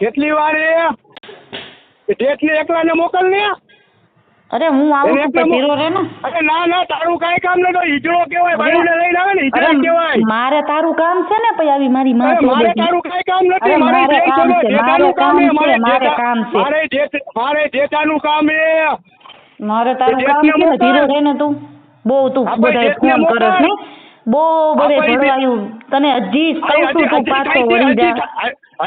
કેટલી વાર એ? જેટલી એકલાને મોકલ ને અરે હું આવું છું તે ધીરો ને? અરે ના ના તારું કાંઈ કામ તો હિજડો કહેવાય ભાઈને લઈને આવે ને હિજડો કેવાય મારે તારું કામ છે ને પછી આવી મારી માં મારે તારું કઈ કામ નથી મારે કામ છે, મારે કામ છે, છે, મારે કામ છે. મારે જે મારે જેતાનું કામ એ. મારે તારું કામ છે ધીરો ને તું. બહુ તું બધા ફોન કરે ને બહુ બધે ભાઈ, તને હજી કહું છું તું પાછો થાય છે, વળી જા.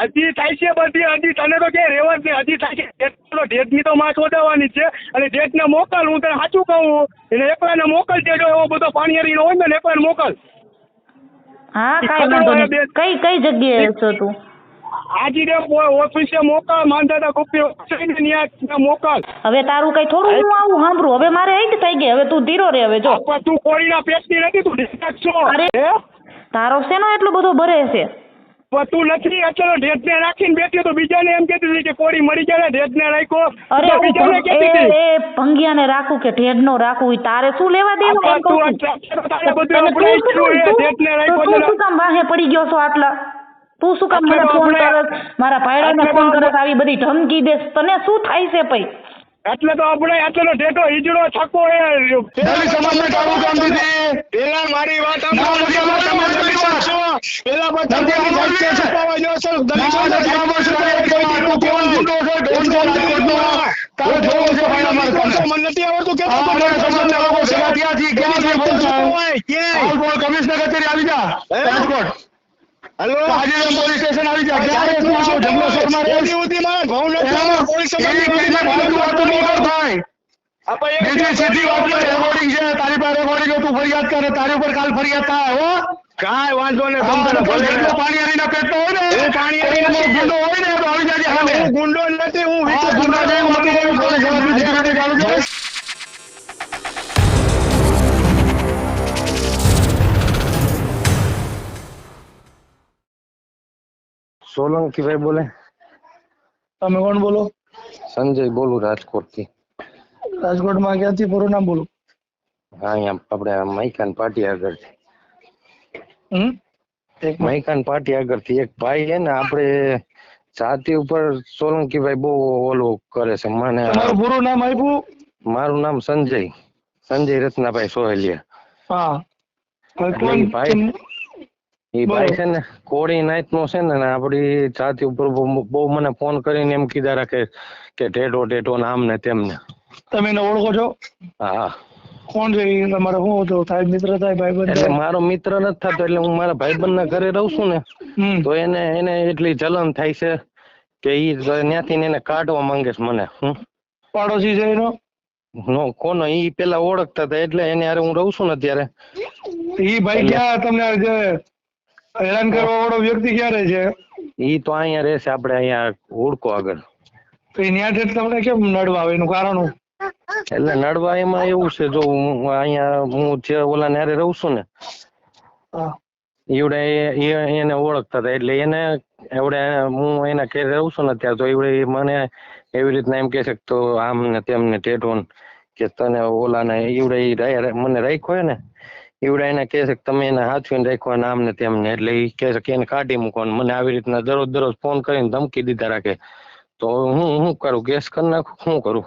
હજી થાય છે બધી હજી તને તો ક્યાંય રહેવા જ નહીં. હજી થાય છે. જેટલો જેટની તો માં શોધાવાની છે અને જેટને મોકલ હું તને સાચું કહું એને એકલાને મોકલજે જો એવો બધો પાણીયારીનો હોય ને એકલાને મોકલ. હા કાંઈ વાંધો નહીં. કઈ કઈ જગ્યાએ છો તું? રે ઓફિસે મોકલ માંધાતા ગુપ્તી ઓફિસે ત્યાં મોકલ. હવે તારું કઈ થોડું હું આવું સાંભળું. હવે મારે હિટ થઈ ગઈ. હવે તું ધીરો રે હવે જો. તું કોળીના પેટની નથી તું ઢેકાક છો. અરે. તારો શેનો એટલો બધો ભરે છે? તું નથી અચલો ઢેટને રાખીને બેઠી તો બીજાને એમ કેતી હતી કે કોળી મરી ને ઢેટને રાખ્યો. અરે બીજાને કેતી એ હતી. એ ભંગિયાને રાખું કે ઢેઢનો રાખું તારે શું લેવા દેવું? એમ કહું તારે બધું ઢેટને તો તું શું કામ વાહે પડી ગયો છો આટલા? તું શું કામ મને ફોન કરસ? મારા ભાઈડાને ફોન કરસ આવી બધી ધમકી દેસ. તને શું થાય છે પઈ? એટલે તો આપણે આટલો ઢેટો હિજડો છકો એ દલિત સમાજને કાળું કામ દીધી. પેલા મારી વાત. પેલા બધા કમિશનર કચેરી આવી જા. Rajkot. Hello? Hajiram police station આવી જા ક્યારે તું આવો જંગલેશ્વરમાં રહે એની સુધી માં નથી એમાં પોલીસ સ્ટેશન ભાઈ બીજી સીધી વાત પર રેકોર્ડિંગ છે તારી પાસે રેકોર્ડિંગ તું ફરિયાદ કરે તારી ઉપર કાલ ફરિયાદ થાય હો. કાંઈ વાંધો ને ભલે. જેટલો પાણીયારીના પેટનો હોય ને હું એનો નથી. ગુંડો હોય ને તો આવી જાજે. હું ગુંડો નથી હું હા, ગુંડા જેવું મટી છે. સોલંકીભાઈ બોલે. તમે કોણ બોલો? સંજય બોલું રાજકોટ રાજકોટમાં ક્યાંથી? પૂરું નામ બોલું. હા અહીંયા આપણે મૈકાન પાટી આગળથી એક. મૈકાન પાટી આગળથી. એક ભાઈ છે ને આપણે જાતિ ઉપર સોલંકી ભાઈ બહુ ઓલું કરે છે. મને તમારું પૂરું નામ આપ્યું? મારું નામ સંજય. સંજય રત્નાભાઈ સોહેલિયા. હા. ભાઈ- એ ભાઈ છે ને કોળી નાઈટ નો છે ને આપડી જાતિ ઉપર બહુ મને ફોન કરીને એમ કીધા રાખે કે ટેટો ટેટો ને આમ ને તેમને તમે એને ઓળખો છો? હા. કોણ છે તમારે શું હતો? સાહેબ મિત્ર થાય ભાઈબંધ એટલે મારો મિત્ર નથી થતો એટલે હું મારા ભાઈબંધ ના ઘરે રહું છું ને તો એને એને એટલી જલન થાય છે કે ઈ ત્યાંથી એને કાઢવા માંગે છે મને પાડોશી છે એનો? નો કોનો? ઈ પેલા ઓળખતા હતા એટલે એને હારે હું રહું છું ને અત્યારે. ઈ ભાઈ ક્યાં તમને જે હેરાન કરવા વાળો વ્યક્તિ ક્યારે છે? ઈ તો અહીંયા રહેશે આપણે અહીંયા ઓળખો આગળ. તો એ ન્યા તમને કેમ નડવા આવે? એનું કારણ? એટલે નડવા એમાં એવું છે જો હું અહીંયા હું જે ઓલા ને રહું છું ને એવડે એને ઓળખતા હતા એટલે એને એવડે હું એના ઘેર રહું છું ને ત્યાં તો એવડે મને એવી રીતના એમ કે છે કે તો આમ ને તેમ ને ટેટો ને કે તને ઓલા ને એવડે મને રાખ્યો ને એવડે એને કહે છે કે તમે એને હાચવીને રાખવા નામ ને તેમ એટલે એ કહે છે કે એને કાઢી મૂકવાનું. મને આવી રીતના દરરોજ દરરોજ ફોન કરીને ધમકી દીધા રાખે. તો હું શું કરું? કેસ કરી નાખું? શું કરું?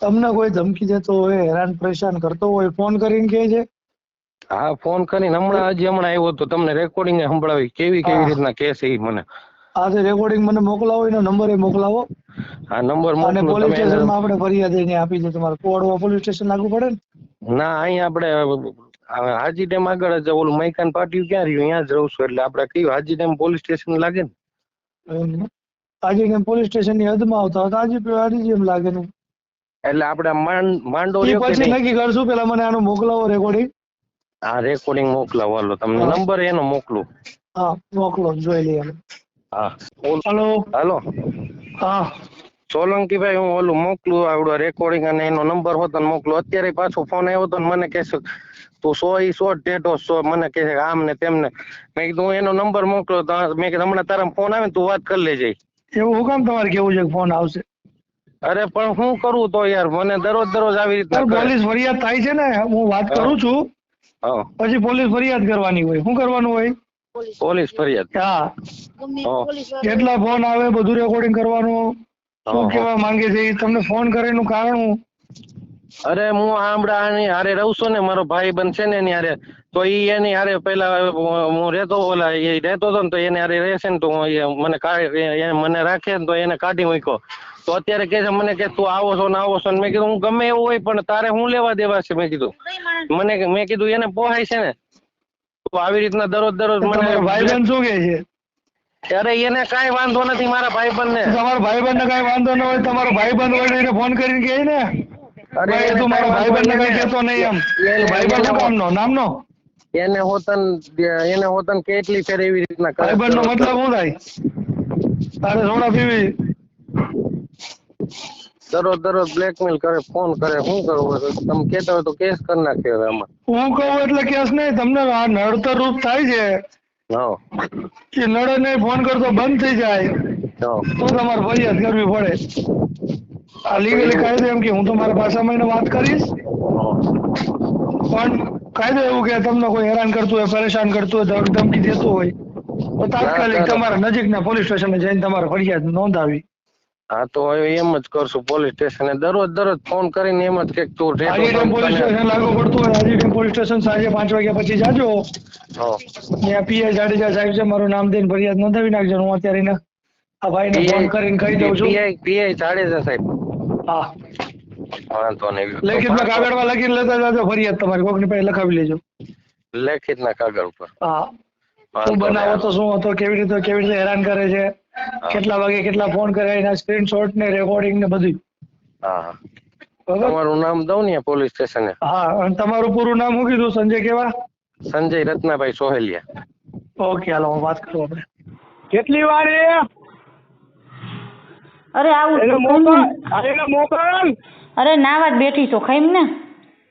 તમને કોઈ ધમકી દેતો હોય હેરાન પરેશાન કરતો હોય ફોન કરીને કહે છે? હા ફોન કરીને હમણાં હજી હમણાં આવ્યો તો તમને રેકોર્ડિંગ સંભળાવી. કેવી કેવી રીતના કહેશે એ મને? આ જે રેકોર્ડિંગ મને મોકલાવો એનો નંબર એ મોકલાવો. આ નંબર અને પોલીસ સ્ટેશનમાં આપણે ફરિયાદ એને આપી દે તમારે કોડવા પોલીસ સ્ટેશન લાગુ પડે ને? ના અહીંયા આપણે હાજી ડેમ આગળ જ ઓલું મૈકાન પાટિયું ક્યાં રહ્યું? ત્યાં જ રહું છું એટલે આપણે કયું હાજી ડેમ પોલીસ સ્ટેશન લાગે ને? હાજી આજે કેમ પોલીસ સ્ટેશનની હદમાં આવતા હોય તો હાજી ડેમ લાગે ને? એટલે આપણે માંડ પછી નક્કી કરશું. પેલા મને આનું મોકલાવો રેકોર્ડિંગ આ રેકોર્ડિંગ મોકલાવો હાલો. તમને નંબર એનો મોકલું. હા મોકલો જોઈ લઈએ. હા. હલો. હાલો. હા. સોલંકીભાઈ હું ઓલું મોકલું આવડો રેકોર્ડિંગ અને એનો નંબર હોતો ને મોકલું. અત્યારે પાછો ફોન આવ્યો તો ને મને કહેશે તું સો ઈ સો ટેટો સો મને કહે કે આમ ને તેમને મેં કીધું હું એનો નંબર મોકલો. તો મેં કીધું હમણાં તારા ફોન આવે ને તું વાત કરી લેજે. એવું હું કામ તમારે કેવું છે કે ફોન આવશે? અરે પણ હું કરું તો યાર મને દરરોજ દરરોજ આવી રીતના પોલીસ ફરિયાદ થાય છે ને હું વાત કરું છું. હા. પછી પોલીસ ફરિયાદ કરવાની હોય. શું કરવાનું હોય? પોલીસ ફરિયાદ. હા. કેટલા ફોન આવે બધું રેકોર્ડિંગ કરવાનું? શું હા. કહેવા માંગે છે? તમને ફોન કરેનું કારણ હું અરે હું આમડા આની હારે રહું છું ને મારો ભાઈ બંધ છે ને એની હારે તો ઈ એની હારે પેલા હું રહેતો ઓલા એ રહેતો હતો ને તો એને હારે રહેશે ને તો મને કાઢી મને રાખે ને તો એને કાઢી મૂક્યો. તો અત્યારે કે છે મને કે તું આવો છો ને આવો છો ને. મેં કીધું હું ગમે એવું હોય પણ તારે હું લેવા દેવા છે? મેં કીધું. મને મેં કીધું એને પોહાય છે ને. તો આવી રીતના દરરોજ દરરોજ મને ભાઈબંધ શું કહે છે? અરે એને કઈ વાંધો નથી મારા ભાઈબંધ ને તમારો ભાઈબંધ ને કઈ વાંધો ન હોય તમારો ભાઈબંધ હોય એને ફોન કરીને કહે ને. અરે ભાઈ તું મારો ભાઈ ભાઈબંધ ને કઈ. કહેતો નહીં એમ. ભાઈ ભાઈબંધ કામનો નામનો? એને હોતન એને હોતન કેટલી ફેર એવી રીતના કરે. ભાઈબંધ નો મતલબ શું થાય? તારે સોડા પીવી? દરરોજ દરરોજ બ્લેકમેલ કરે ફોન કરે શું કરવું? તમે કેતા હોય તો કેસ કરી નાખે હવે આમાં. હું કહું એટલે કેસ નહીં તમને આ નડતર રૂપ થાય છે કે નડે નહીં ફોન કરતો બંધ થઈ જાય. તો તમારે ફરિયાદ કરવી પડે. આ લીગલી કાયદો એમ કે હું તમારા ભાષામાં એને વાત કરીશ. પણ કાયદો એવું કે તમને કોઈ હેરાન કરતું હોય પરેશાન કરતું હોય ધમકી ધમકી દેતું હોય તો તાત્કાલિક. તમારા નજીકના પોલીસ સ્ટેશને જઈને તમારે ફરિયાદ નોંધાવી. હા તો એમ જ કરશું. પોલીસ સ્ટેશને દરરોજ દરરોજ ફોન કરીને એમ જ કે તું રેતો પોલીસ સ્ટેશન લાગુ પડતું હોય આજીડેમ પોલીસ સ્ટેશન સાંજે પાંચ વાગ્યા પછી જાજો. હા. ત્યાં પીઆઈ જાડેજા સાહેબ છે મારું નામ દઈને ફરિયાદ નોંધાવી નાખજો હું અત્યારે ને આ ભાઈને ફોન કરીને કહી દઉં છું. પીઆઈ પીઆઈ જાડેજા સાહેબ. હા. વાંધો નહીં. લેખિતમાં કાગળમાં લખીને લેતા જાજો ફરિયાદ તમારી કોકની પાસે લખાવી લેજો. લેખિતના કાગળ ઉપર. હા. શું બનાવો તો શું હતો કેવી રીતે કેવી રીતે હેરાન કરે છે? કેટલા વાગે કેટલા ફોન કરે એના સ્ક્રીનશોટ ને રેકોર્ડિંગ ને બધું હા તમારું નામ દઉં ને પોલીસ સ્ટેશને હા અને તમારું પૂરું નામ શું કીધું? સંજય કેવા? સંજય રત્નાભાઈ સોહેલિયા. ઓકે હાલો હું વાત કરું આપણે. કેટલી વાર એ? અરે આવું એને મોકલ એને મોકલ. અરે નાવા જ બેઠી છો ખાઈમ ને.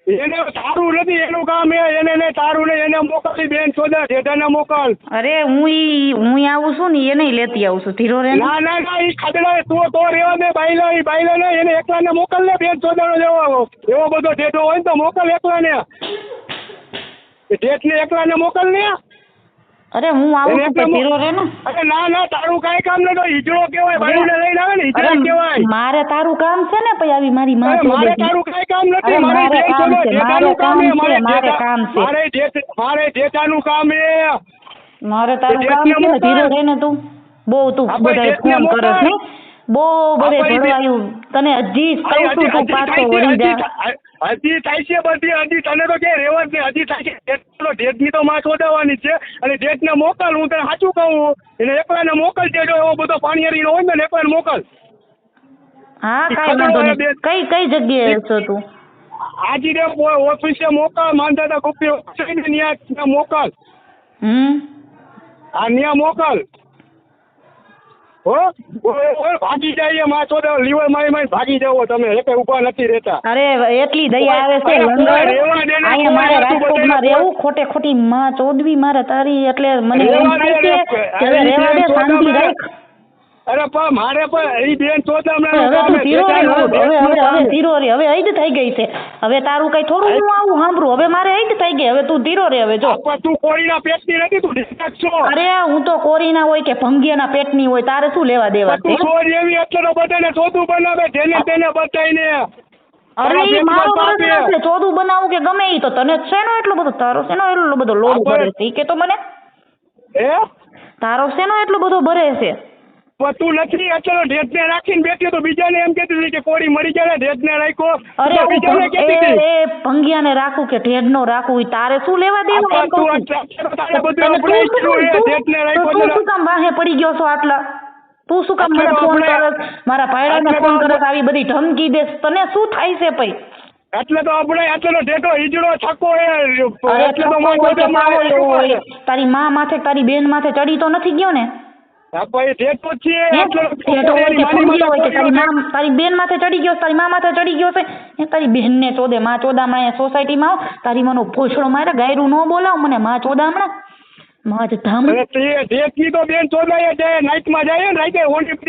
એને તારું નથી એનું કામ એ એને ને તારું ને એને મોકલી બેન સોદા જેઠાને મોકલ. અરે હું ઈ હું ઈ આવું છું ને એને લેતી આવું છું. ધીરો રે ને. ના ના ઈ ખાધડા તું તો રેવા દે બાઈલા ઈ બાઈલા ને એને એકલાને મોકલ ને બેન સોદાનો જેવો એવો બધો જેઠો હોય ને તો મોકલ એકલાને. એ ઠેઠને એકલાને મોકલ ને અરે હું આવું છું તો ધીરો રે ને? અરે ના ના તારું કાઈ કામ તો હિજડો કહેવાય બાઈને લઈને આવે ને હિજડો કેવાય મારે તારું કામ છે ને પછી આવી મારી માં મારે તારું કાઈ કામ નથી મારે કામ છે, મારે કામ છે, મારે કામ છે. મારે જે મારે જેઠાનું કામ એ મારે તારું કામ છે ધીરો રે ને તું. બહુ તું જેઠને ફોન કરે ને બહુ બધે તને હજી હજી- કહું છું તું પાછો થાય છે, વળી હજી જા હજી થાય છે બધી હજી તને તો ક્યાંય રહેવા જ નહીં હજી થાય છે ડેટનો તો માં શોધાવાની છે અને ડેટને મોકલ હું તને સાચું કહું એને એકલાને મોકલ દેજો એવો બધો પાણીયારીનો હોય ને એકલાને મોકલ હા કાંઈ વાંધો નહીં કઈ કઈ જગ્યાએ છો તું આજી ઓફિસે મોકલ માંધાતા ગુપ્તી ત્યાં મોકલ હમ આ ન્યા મોકલ હો? ઓય, ભાગી જાય માં ચોદા લીવર મારી મારી ભાગી જાવો તમે. એટલે ઊભા નથી રહેતા. અરે એટલી દયા આવે છે લંગર. અહીંયા મારે રાજકોટમાં રહેવું? ખોટે ખોટી માં ચોદવી મારે તારી. એટલે મને એમ થાય કે હવે રહેવા દે શાંતિ રાખ. અરે પણ મારે પણ એ બેન હવે તું ધીરો રે હવે હવે હવે હવે ધીરો રે હવે હૈદ થઈ ગઈ છે. હવે તારું કઈ થોડું હું આવું સાંભળું હવે મારે હૈદ થઈ ગઈ હવે તું ધીરો રે હવે જો. તું કોળીના પેટની નથી તું ડિસ્ચાર્જ છો. અરે હું તો કોરીના હોય કે ભંગિયાના પેટની હોય તારે શું લેવા દેવા તું છે ચોર એવી એટલે તો બધાને ચોથું બનાવે જેને તેને બતાવીને. અરે તારા ઈ મારો પ્રશ્ન પાપે. છે. ચોદું બનાવું કે ગમે ઈ તો તને શેનો એટલો બધો? તારો શેનો એટલો બધો લોડ આપણે- ભરે છે ઈ કે તો મને? હે? તારો શેનો એટલો બધો ભરે છે? પણ તું નથી ઢેટ ને રાખીને બેઠી તો બીજાને એમ કહેતી હતી કે કોળી મરી ગયા ને રાખો અરે બીજાને ભં- હતી. એ ભંગિયાને રાખું કે ઢેઢનો રાખું ઈ તારે શું લેવા દેવા? એમ કહું. તારે બધું શું- ગયું એ ઢેટ ને રાખો તું શું કામ વાહે પડી ગયો છો આટલા? તું શું કામ મને ફોન કરસ? મારા ભાઈડાને ફોન કરસ આવી બધી ધમકી દેસ તને શું થાય છે પઈ? એટલે તો આપણે એટલે ઢેટો હિજડો છકો એ એટલે તો? તારી માં માથે તારી બેન માથે ચડી તો નથી ગયો ને? તારી બેન માથે ચડી ગયો તારી મા માથે ચડી ગયો છે. એ તારી બેનને ચોદે માં ચોદામણા સોસાયટીમાં આવ. તારી મને ભોસડો મારે ગાયરું ન બોલાવ મને માં ચોદામણા. માજ ધામ અને તે ડેટની તો બેન ચોદાય જાય નાઇટમાં જાય ને રાતે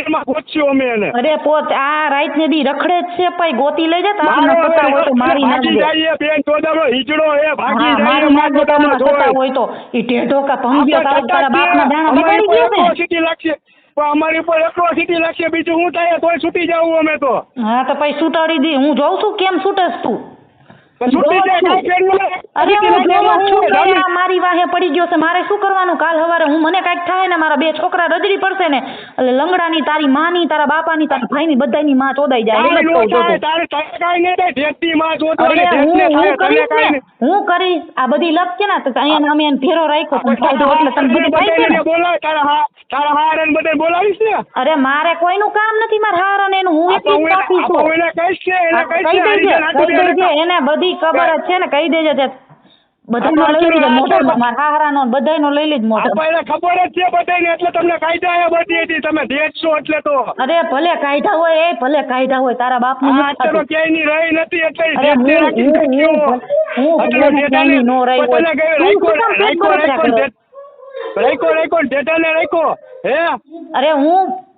માં પહોંચ્યું અમે એને. અરે પોત આ રાઈટ ને દી રખડે જ છે પાઈ ગોતી લઈ જા તારા મારો થતા હોય તો મારી ના જાય બેન ચોદાનો હીજડો એ ભાગી જાય મારી નાખજે માગોટામાં માં જોતા હોય તો. ઈ ટેઢો કા ભંગ્યો તારા તારા બાપના દાણા અમારી બગાડી ગયો ને. સિટી લાગશે. પણ અમારી ઉપર atrocity લાગશે બીજું હું થાય? તોય છૂટી જાવું અમે તો. હા તો પછી છૂટાડી દી. હું જોઉં છું કેમ છૂટેસ તું? મારી વાહે પડી ગયો છે. મારે શું કરવાનું? કાલ સવારે હું મને કાંઈક થાય ને મારા બે છોકરા રજડી પડશે ને એટલે લંગડાની તારી તારા બાપાની તારા બાપા ની તારા ભાઈ ની બધા ન માં ચોદાઈ જાય હું કરીશ ને? આ બધી લપ છે ને તો અહીંયા અમે એને ફેરો રાખ્યો એટલે તને બધું થાય છે ને ને? અરે મારે કોઈનું કામ નથી મારે હાર અને એનું હું એકલી એને- કાપી છું. એને કહીશ બધી ખબર જ છે ને કહી દેજે તે. બધાનો લઈ લીધો આપણે મારા હારાનો બધાયનો લઈ લીધ મોઢા આપણને ખબર જ છે બધાને એટલે તમને કાયદા એ બધી હતી. તમે દેશ એટલે તો. અરે ભલે કાઢ્યા હોય એ ભલે કાઢ્યા હોય તારા બાપનું આ અત્યારે થતું. ક્યાંયની રહી નથી એટલે હું નો રહી હોય. રાખ્યો- રાખ્યો- ને રાખ્યો. અરે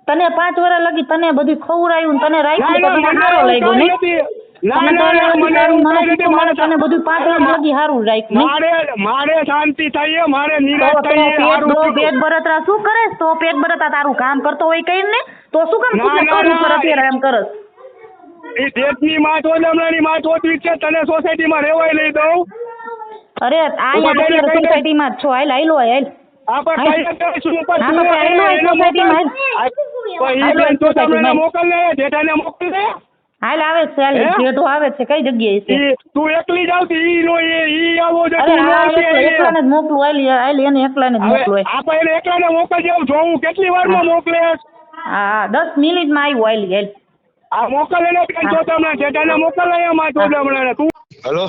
તને પાંચ વર્ષ લગી તને બધું ખવડાયું તને રાખ્યું તો તને સારો લાગ્યો નહીં ના ના ના મને એવું મારે તને બધું વર્ષ લગી? મારે મારે શાંતિ મારે નિરાશ હારું. પેટ શું કરે તો પેટ બળતરા તારું કામ કરતો હોય કઈ ને? તો શું કામ ના, તું ના, કરું પર અત્યારે એમ કરસ એ દેશની માં ચોદમણાની માં ચોદવી છે. તને સોસાયટીમાં લઈ દઉં. અરે જ છો. હાલ હાલો હાલ. મોકલ. ને જેઠાને મોકલ ને હાલ આવે છે હાલ હે? જેઠો આવે છે કઈ જગ્યાએ છે? તું એકલી જ આવતી ઈ નો એ ઈ આવો જો અરે તું નો હા આવતી એકલા- એ. એકલાને જ મોકલું હાલ હાલ એને એકલાને જ મોકલું આપણે એને એકલાને મોકલજે હું જોઉં કેટલી વારમાં મોકલે? હા દસ મિનિટમાં આવ્યું હાલ હાલ. આ મોકલ એને બેન તો તમને જેઠાને મોકલ અહીંયા માં ચોદમણાને તું. હેલો?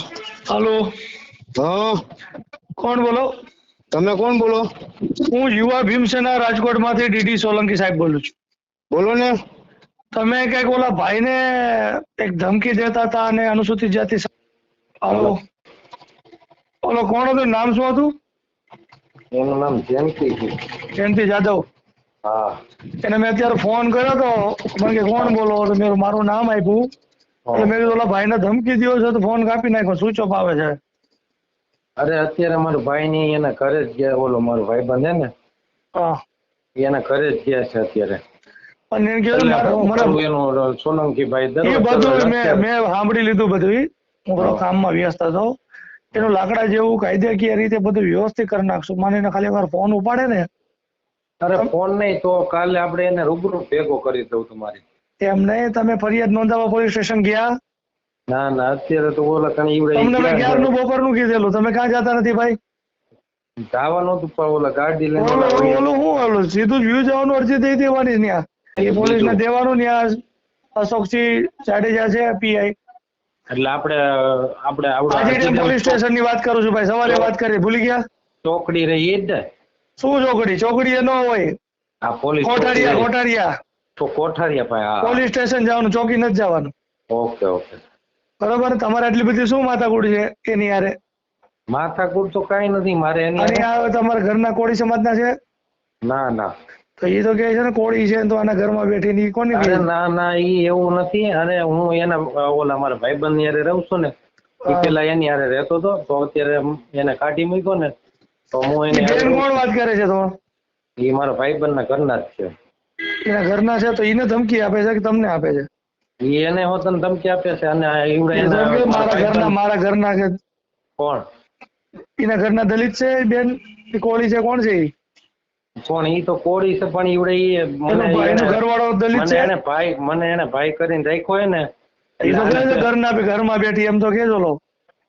હાલો. હા કોણ બોલો? તમે કોણ બોલો? હું યુવા ભીમસેના રાજકોટમાંથી ડીડી સોલંકી સાહેબ બોલું છું. બોલો ને. તમે કંઈક ઓલા ભાઈને એક ધમકી દેતા હતા અને અનુસૂચિત જાતિ ઓલો કોણ હતું? નામ શું હતું? એનું નામ જયંતિ જયંતિ જાદવ. હા. એને મેં અત્યારે ફોન કર્યો તો મને કે કોણ બોલો? તો મેં મારું નામ આપ્યું. એટલે મેં કીધું ઓલા ભાઈને ધમકી દ્યો છે તો ફોન કાપી નાખ્યો સ્વિચ ઓફ આવે છે? અરે અત્યારે મારો ભાઈ ની એના ઘરે જ ગયા ઓલો મારો ભાઈ બંધ ને હા. એના ઘરે જ ગયા છે અત્યારે. અને એને કીધું કરું મને એનું સોલંકી ભાઈ એ બધું મેં મેં સાંભળી લીધું બધું હું થોડો કામમાં વ્યસ્ત હતો. એનું લાકડા જેવું કાયદેકીય રીતે બધું વ્યવસ્થિત કરી નાખશું. માનીને ખાલી વાર ફોન ઉપાડે ને. અરે ફોન નહીં તો કાલે આપણે એને રૂબરૂ ભેગો કરી દઉં તમારી. એમ નહીં તમે ફરિયાદ નોંધાવવા પોલીસ સ્ટેશન ગયા? ના ના અત્યારે તો ઓલા કઈ ઈવડે તમને મેં ક્યારનું બપોરનું કીધેલું? તમે ક્યાં જતા નથી ભાઈ? જવાનું હતું પણ ઓલા ગાડી લઈને ઓલું હું ઓલું સીધું વ્યૂ જવાનું અરજી દઈ દેવાની ત્યાં એ પોલીસ ને દેવાનું ત્યાં અશોકસિંહ જાડેજા છે પીઆઈ. એટલે આપણે આપણે આવડે પોલીસ સ્ટેશનની વાત કરું છું ભાઈ સવારે વાત કરી ભૂલી ગયા? ચોકડી રહી એ જ ને. શું ચોકડી? ચોકડી ન હોય. આ પોલીસ કોઠારિયા કોઠારિયા. તો કોઠારિયા ભાઈ હા. પોલીસ સ્ટેશન જવાનું ચોકી નથી જવાનું. Okay okay. બરોબર? તમારે આટલી બધી શું માથાકૂટ છે એની યારે માથાકૂટ તો કાઈ નથી મારે એની તમારા ઘરના કોળી સમાજના છે? ના ના. તો એ તો કહે છે ને કોળી છે તો આના ઘરમાં બેઠી ની કોની અરે ના ના એ એવું નથી. અને હું એના ઓલા મારા ભાઈબંધ હારે રહું છું ને એ પેલા એની હારે રહેતો હતો તો અત્યારે એને કાઢી મૂક્યો ને તો હું એને કોણ વાત કરે છે તો? એ મારા ભાઈબંધ ના ઘરના જ છે. એના ઘરના છે તો એને ધમકી આપે છે કે તમને આપે છે? એને એને હોતન ધમકી આપે છે અને એ કે મારા ઘરના મારા ઘરના કે કોણ? એના ઘરના દલિત છે બેન? કે કોળી છે કોણ છે ઈ? કોણ ઈ તો કોળી છે પણ ઈવડે ઈ મને ઘરવાળો દલિત છે? એને ભાઈ મને એને ભાઈ કરીને રાખ્યો હે ને ઈ તો છે ઘરના ઘરમાં બેઠી એમ તો કેજો લો.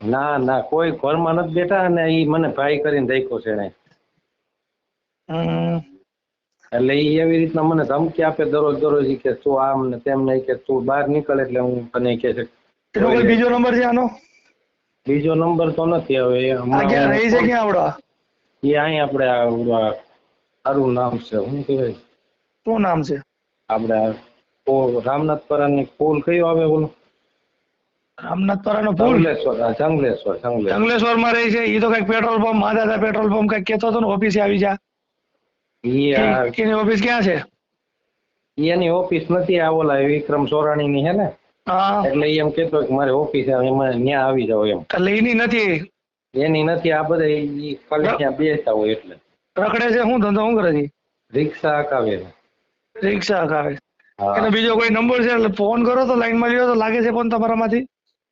ના ના કોઈ ઘરમાં નથી બેઠા અને ઈ મને ભાઈ કરીને રાખ્યો છે એને. એટલે ઈ એવી રીતના મને ધમકી આપે દરરોજ દરરોજ કે તું આમ ને તેમ નહીં કે તું બહાર નીકળ એટલે હું તને કે છે. બીજો નંબર છે આનો? બીજો નંબર તો નથી હવે ક્યાં રહી છે ક્યાં આવડા? એ અહીં આપણે સારું નામ છે શું કહેવાય. શું નામ છે? આપણે આ પો- રામનાથપરાની પુલ કયો આવે ઓલો રામનાથપરાનો પુલ જંગલેશ્વર જંગલેશ્વરમાં રહે છે એ તો કંઈક પેટ્રોલ પંપ માધાતા પેટ્રોલ પંપ કંઈક કેતો હતો ને ઓફિસે આવી જા. એની ઓફિસ ક્યાં છે? એની ઓફિસ નથી આ ઓલા વિક્રમ સોરાણી ની? હે. ને એટલે એમ કેતો કે મારે ઓફિસ એમાં ન્યા આવી જાવ એમ. એટલે એની નથી. એની નથી આ બધા ખાલી ત્યાં બેસતા હોય એટલે. રખડે છે શું ધંધો શું કરે છે? રિક્ષા હકાવે રિક્ષા હકાવે અને બીજો કોઈ નંબર છે એટલે ફોન કરો તો લાઈનમાં લ્યો તો લાગે છે ફોન તમારામાંથી.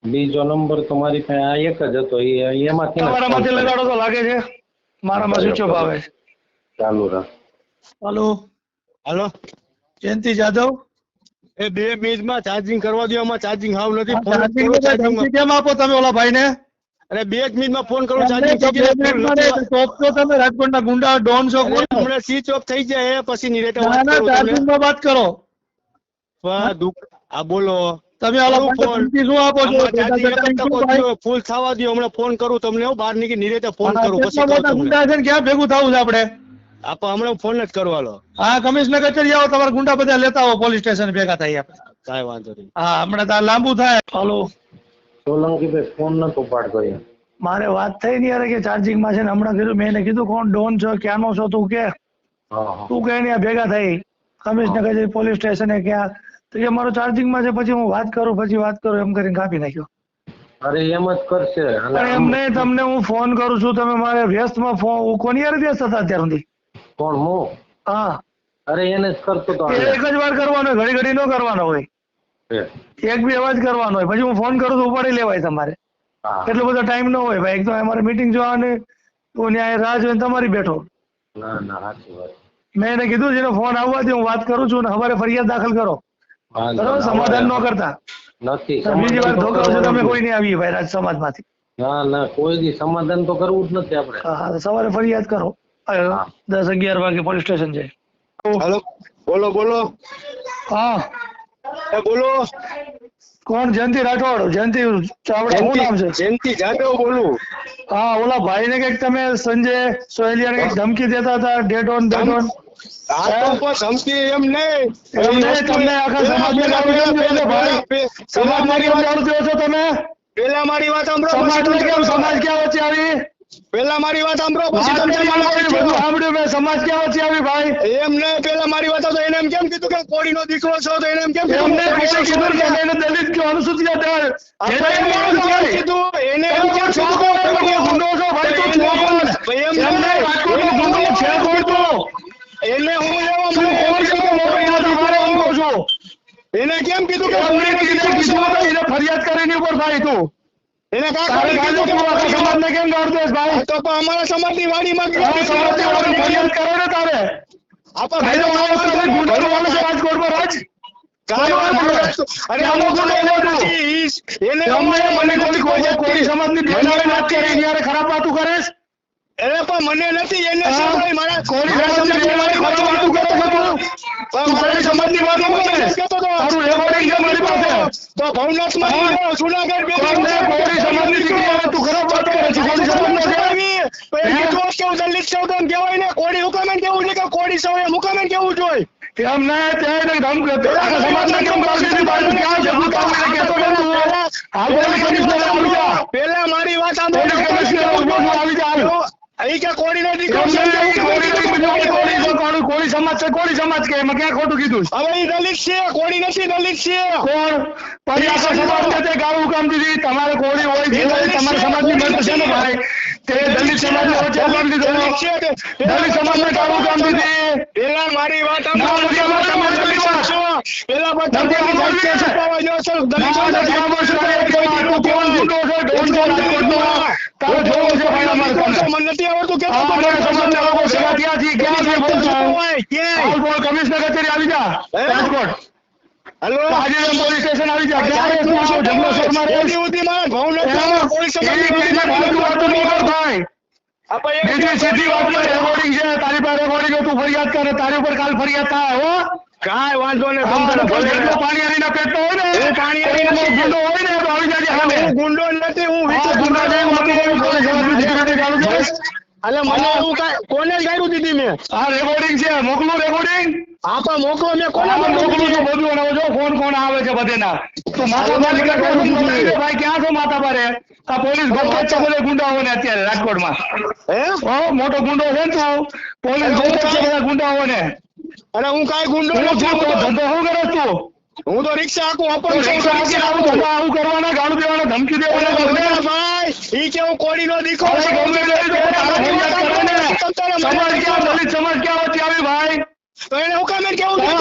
બીજો નંબર તો મારી પાસે આ એક જ હતો એમાંથી ને તમારામાંથી લગાડો તો લાગે છે. મારામાં સ્વિચ ઓફ આવે છે. ચાલુ રાખ. હલો. હાલો. જયંતિ જાદવ એ બે મિનિટમાં ચાર્જિંગ કરવા દો એમાં ચાર્જિંગ હાવ નથી. ફોન ચાર્જિંગ કેમ આપો તમે ઓલા ભાઈને? અરે બે જ મિનિટમાં ફોન કરું ચાર્જિંગ છો તમે રાજકોટના ગુંડા ડોન છો હમણાં સ્વિચ ઓફ થઈ જાય પછી નિરેટ વાત ના કરું તમને. ચાર્જિંગમાં વાત કરો. વાહ, આ બોલો. તમે ફોન. શું આપો છો? એક. ફૂલ થવા દો હમણાં ફોન કરું તમને હો, બહાર નીકળી નિરેતે ફોન કરું પછી મોટા ગુંડા છે ને ક્યાં ભેગું થવું છે આપણે? આપો હમણાં ફોન જ કરવાનો હા કમિશનર કચેરી આવો તમારા ગુંડા બધા લેતા આવો પોલીસ સ્ટેશન ભેગા થાય આપણે કાંઈ વાંધો નહીં. હા હમણાં લાંબુ થાય. હાલો. સોલંકી ભાઈ ફોન નતો એમ. મારે વાત થઈ ની અરે કે ચાર્જિંગમાં છે ને હમણાં કીધું મેં એને કીધું કોણ ડોન છો ક્યાંનો છો તું કે. તું કે ને ભેગા થઈ. કમિશનર કચેરી પોલીસ સ્ટેશને ક્યાં? તો કે મારો ચાર્જિંગમાં છે પછી હું વાત કરું પછી વાત કરું એમ કરીને કાપી નાખ્યો. અરે એમ જ કરશે. એમ નહીં તમને હું ફોન કરું છું તમે મારે વ્યસ્તમાં ફોન હું કોની યાર વ્યસ્ત હતા અત્યાર સુધી? કોણ હું? હા. અરે એને જ કરતો તો એક જ વાર કરવાનો ઘડી ઘડી નો કરવાનો હોય. એક બી અવાજ કરવાનો હોય. પછી હું ફોન કરું તો ઉપાડી લેવાય તમારે. એટલો બધો ટાઈમ ન હોય ભાઈ. એક તો અમારે મીટિંગ જોવાની હું ન્યાય રાહ જોઈને તમારી બેઠો. મેં એને કીધું જેનો ફોન આવવા દે હું વાત કરું છું ને હવારે ફરિયાદ દાખલ કરો. બરોબર? સમાધાન ન કરતા. બીજી વાર ધોકા છો તમે કોઈ નહીં આવીએ ભાઈ રાજ સમાજમાંથી. ના ના કોઈ દી સમાધાન તો કરવું જ નથી આપણે. હા સવારે ફરિયાદ કરો. દસ અગિયાર વાગે પોલીસ સ્ટેશન જાય. હેલો બોલો બોલો. હા. બોલો. કોણ? જયંતિ રાઠોડ. જયંતિ ચાવડા શું નામ છે? જયંતિ જાદવ બોલું. હા ઓલા ભાઈ ને કંઈક તમે સંજય સોયલિયા કંઈક ધમકી દેતા હતા ડેટ ઓન ડેટ ઓન ધમકી એમ નહીં. તમને આખા કેમ દો ભાઈ? પેલા સમાજને કેમ દો છો તમે? પેલા મારી વાત સાંભળો પછી કેમ સમાજ ક્યાં વચ્ચે આવી? પેલા મારી વાત સાંભળો પછી વાત તમે સમાજ ક્યાં વચ્ચે આવી ભાઈ? એમને પેલા મારી વાત તો એને એમ કેમ કીધું કે કોળીનો દીકરો છો તો એને એમ કેમ એમને કીધું કે એને દલિત કે અનુસૂચિત કીધું? એને એમ કેમ કીધું? ગુંડો છો ભાઈ, તું કોણ? એમ નહીં, રાજકોટનો ગુંડો છે કોણ તો? એને હું લેવા મને કોણ એમ છે? કીધું કે કોણ છે? કહું. એને કેમ કીધું કે? એને ફરિયાદ કરીને ઉપર ભાઈ તું. એને કાં સમાજને કેમ ગાળ ભાઈ? તો પણ અમારા સમાજની વાડીમાં ફરિયાદ કરો ને તારે. આપા ભાઈ તો માણસ તમે ગુંડો છો. રાજકોટમાં રાજ. અરે આનો ગુનો નથી. એને તમને મને કોઈ કોઈ સમાજની બેનામી વાત કરી. એની ખરાબ વાતું કરીશ એને પણ મને નથી એને હા? મારા કોની મારા સમાજની બેનામી ખરાબ વાતું કરે છે તું? કોની સમાજની વાત ન કરે? તારું recording છે મારી પાસે. તો ભવનાથમાં હા? જુનાગઢ બે કોને કોની સમાજની દીકરી આવે તું ખરાબ વાત કરે છે કોની સમાજનો છે પછી હે? કીધું હોત કે હું દલિત છું કહેવાય ને કોળી હુકામે કેવું છે કે કોડી સૌ એમ હુકામે કેવું જોઈએ ના ત્યાં કેમ ભાઈ ક્યાં કહેતો કેમ તું? કમિશનર આવી જા પેલા મારી વાત પોલીસ કમિશનર ઊભો આવી જા. અહીં કોળી સમાજ છે કોળી સમાજ કે એમાં ક્યાં ખોટું કીધું છે? હવે ઈ દલિત છે કોળી નથી દલિત છે. કોણ? પછી આખા સમાજને ગાળું કામ દીધી. તમારે કોળી હોય જે હોય તમારા સમાજની મત છે ને ભાઈ તે દલિત સમાજને વચ્ચે કામ દીધું. દલિત સમાજ ને ગાળું કામ દીધી. પેલા મારી વાત ના, પેલા બધા દલિત અમારી છે, વાત. છુપાવા જો છો. દલિત ના, છો, નથી આમાં શું કરે કે તું કોણ ગુંડો છે, ડોન છે રાજકોટનો? તારે જોવું છે ભાઈ અમારે તને. મને નથી આવડતું કે આ અમારા સમાજના લોકો ભેગા થયા છીએ. ક્યાં છે બોલતો? હાલ બોલ, કમિશનર કચેરી આવી જા હે? Rajkot. Hello Hajiram police station આવી જા ક્યાં રહે તું આવો જંગલેશ્વરમાં રહે એની સુધી મારા ભાવનગરમાં પોલીસ એની ફાલતુ વાતો ન કર ભાઈ આપણે એક બીજી સીધી વાતમાં રેકોર્ડિંગ છે. તારી પાસે રેકોર્ડિંગ તું ફરિયાદ કરે. તારી ઉપર કાલ ફરિયાદ થાય હો? કાંઈ વાંધો નહીં. હા, તમારે તો ભલે. જેટલો પાણીયારીના પેટનો હોય ને. હું પાણીયારીનો એનો ગુંડો હોય ને તો આવી જાજે સામે. હું ગુંડો નથી હું હા, વિચાર ગુંડા જેવું મને કોઈ પોલીસ સમાજની દીકરીને ગાળું દે? અલે મને એવું કોને ગાયરું દીધી મેં? આ રેકોર્ડિંગ છે મોકલું રેકોર્ડિંગ હા પણ મોકલો મેં કોને મોકલું છું બધું અને જો ફોન કોણ આવે છે બધેના. તું નીકળે માતા બોલાય ભાઈ ક્યાં છો માતા બારે? આ પોલીસ ગોપાલ છે બધા ગુંડાઓ ને અત્યારે રાજકોટમાં. હે? ઓ મોટો ગુંડો છે તું? પોલીસ ગોપાલ છે બધા ગુંડાઓ ને અને હું કાંઈ ગુંડો નથી ધંધો શું કરે તું? હું તો રિક્ષા આખું રિક્ષા આવું કરવાના ગાળું દેવાના ધમકી દેવાના ભાઈ ઈ કે હું ગમે કરે ને. સમાજ ક્યાં દલિત સમાજ ક્યાં હતી આવી ભાઈ? તો એને હું કામ કેવું કોળી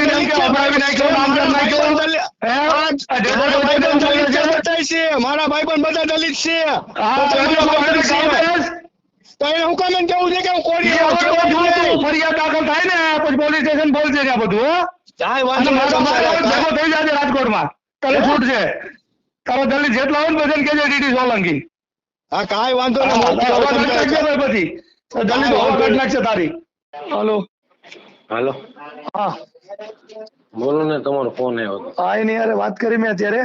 નાખ્યો, નાખ્યો? મારા ભાઈ છે? મારા ભાઈ પણ બધા દલિત છે. તો એને હું કામ કેવું છે કે હું કોડી જોતું, ફરિયાદ દાખલ થાય ને પછી પોલીસ સ્ટેશન બોલશે ત્યાં બધું હો? કાંઈ વાંધો મારો નહીં, ભાઈ તમારે ભેગો થઈ જાજે રાજકોટમાં. તને છૂટ છે. તારો દલિત જેટલો હોય ને બધાને કહેજે ડીડી સોલંકી. હા કાંઈ વાંધો નહીં, હા, મોકલો હવા તમે. કાઢી નાખજે ભાઈ પછી. તો હવા કાઢી નાખશે તારી હાલો. હાલો. હા. બોલો ને તમારો ફોન આવ્યો હા એની યારે વાત કરી મેં અત્યારે.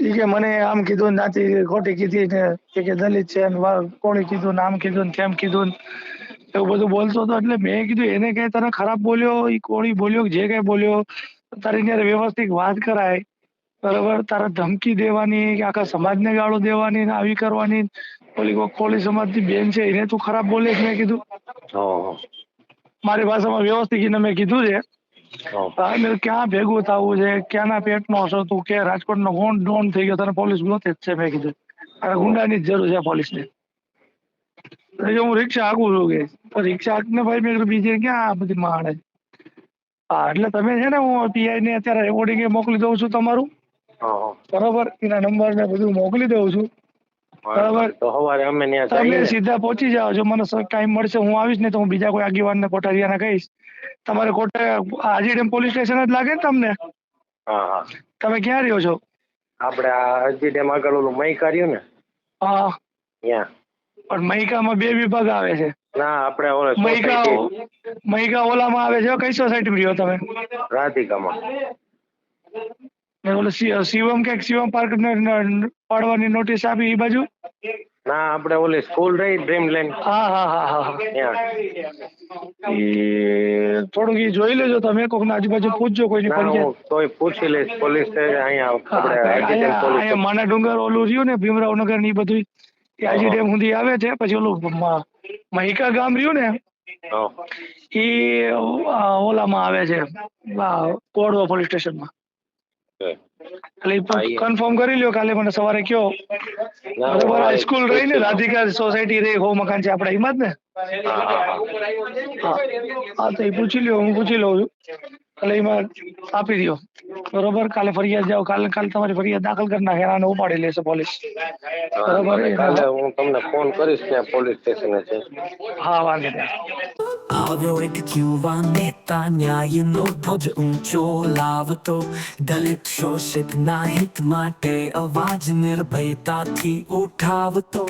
ઈ કે મને આમ કીધું ને ખોટી કીધી ને કે દલિત છે ને વા- કોણે કીધું ને આમ કીધું ને તેમ કીધું ને. એવું બધું બોલતો હતો એટલે મેં કીધું એને કઈ તને ખરાબ બોલ્યો? એ કોળી બોલ્યો જે કઈ બોલ્યો? તારી જયારે વ્યવસ્થિત વાત કરાય. બરાબર? તારે ધમકી દેવાની કે આખા સમાજને ગાળો દેવાની ને આવી કરવાની. ઓલી કોળી સમાજની બેન છે એને તું ખરાબ બોલે મેં કીધું. મારી ભાષામાં વ્યવસ્થિત એને મેં કીધું છે. ક્યાં ભેગું થવું છે? ક્યાંના પેટનો હશો તું? કે રાજકોટનો ગોંડ ડોન થઈ ગયો તને પોલીસ ગોતે જ છે મેં કીધું. અને ગુંડાની જ જરૂર છે પોલીસને. હું રિક્ષા હાંકું છું કે. રિક્ષા હાંકને ભાઈ મેં બીજે ક્યાં આ બધી માણે હા એટલે તમે છે ને હું પીઆઈ ને અત્યારે રેકોર્ડિંગ મોકલી દઉં છું તમારું. બરાબર? એના નંબર ને બધું મોકલી દઉં છું. બરાબર. સવારે અમે તમે સીધા પહોંચી જાઓ. જો મને ટાઈમ મળશે હું આવીશ ને તો હું બીજા કોઈ આગેવાનને કોઠારિયાને કહીશ. તમારે કોટે હાજી ડેમ પોલીસ સ્ટેશન જ લાગે ને તમને? હા હા. તમે ક્યાં રહ્યો છો? આપણે આ હજી ડેમ આગળ ઓલું મઈ કર્યું ને? હા. ત્યાં. પણ મહિકામાં બે વિભાગ આવે છે. ના આપણે ઓલે મહિકા મહિકા ઓલામાં આવે છે કઈ સોસાયટી રહ્યો તમે? રાધિકામાં. ને ઓલો શિવમ કે શિવમ પાર્ક ને પાડવાની નોટિસ આપી એ બાજુ? ના આપણે ઓલી સ્કૂલ રહી ડ્રીમ લેન હા હા હા હા. હા એ થોડુંક એ જોઈ લેજો તમે કોક આજુબાજુ પૂછજો કોઈની ના ફરિયાદ હું પૂછી લઈશ પોલીસ અહીંયા આપણે માના ડુંગર ઓલું રહ્યું ને ભીમરાવનગર ને ઈ બધું હાજી ડેમ સુધી આવે છે પછી ઓલું મ- મહિકા ગામ રહ્યું ને એ ઓલામાં આવે છે કોડવા પોલીસ સ્ટેશનમાં. એટલે કન્ફર્મ કરી લ્યો કાલે મને સવારે કયો. બરોબર સ્કૂલ રહી ને રાધિકા સોસાયટી રહી હો મકાન છે આપડે એમાં જ ને હા તો એ પૂછી લ્યો હું પૂછી લઉં છું. એટલે એમાં આપી દો બરોબર? કાલે ફરિયાદ જાઓ. કાલે કાલે તમારી ફરિયાદ દાખલ કરી નાખે આને ઉપાડી લેશે પોલીસ. બરોબર? કાલે હું તમને ફોન કરીશ ત્યાં પોલીસ સ્ટેશને છે. હા વાંધો નહીં. આવ્યો એક યુવા નેતા ન્યાયનો ધ્વજ ઊંચો લાવતો. દલિત શોષિત ના હિત માટે અવાજ નિર્ભયતાથી ઉઠાવતો.